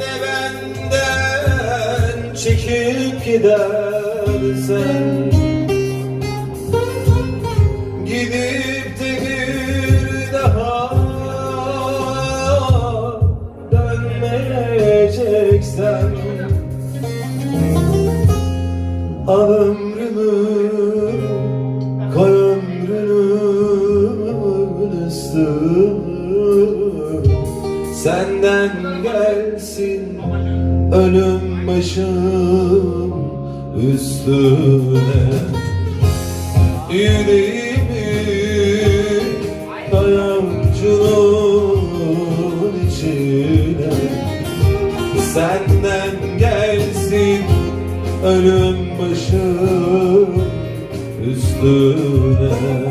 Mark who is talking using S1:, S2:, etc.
S1: de benden çekip gidersen. Gidip de bir daha dönmeyeceksen. Al ömrümü koy ömrünün üstüne Senden gelsin ölüm başım üstüne. Yüreğimi dayancının içine. Senden gelsin ölüm başım üstüne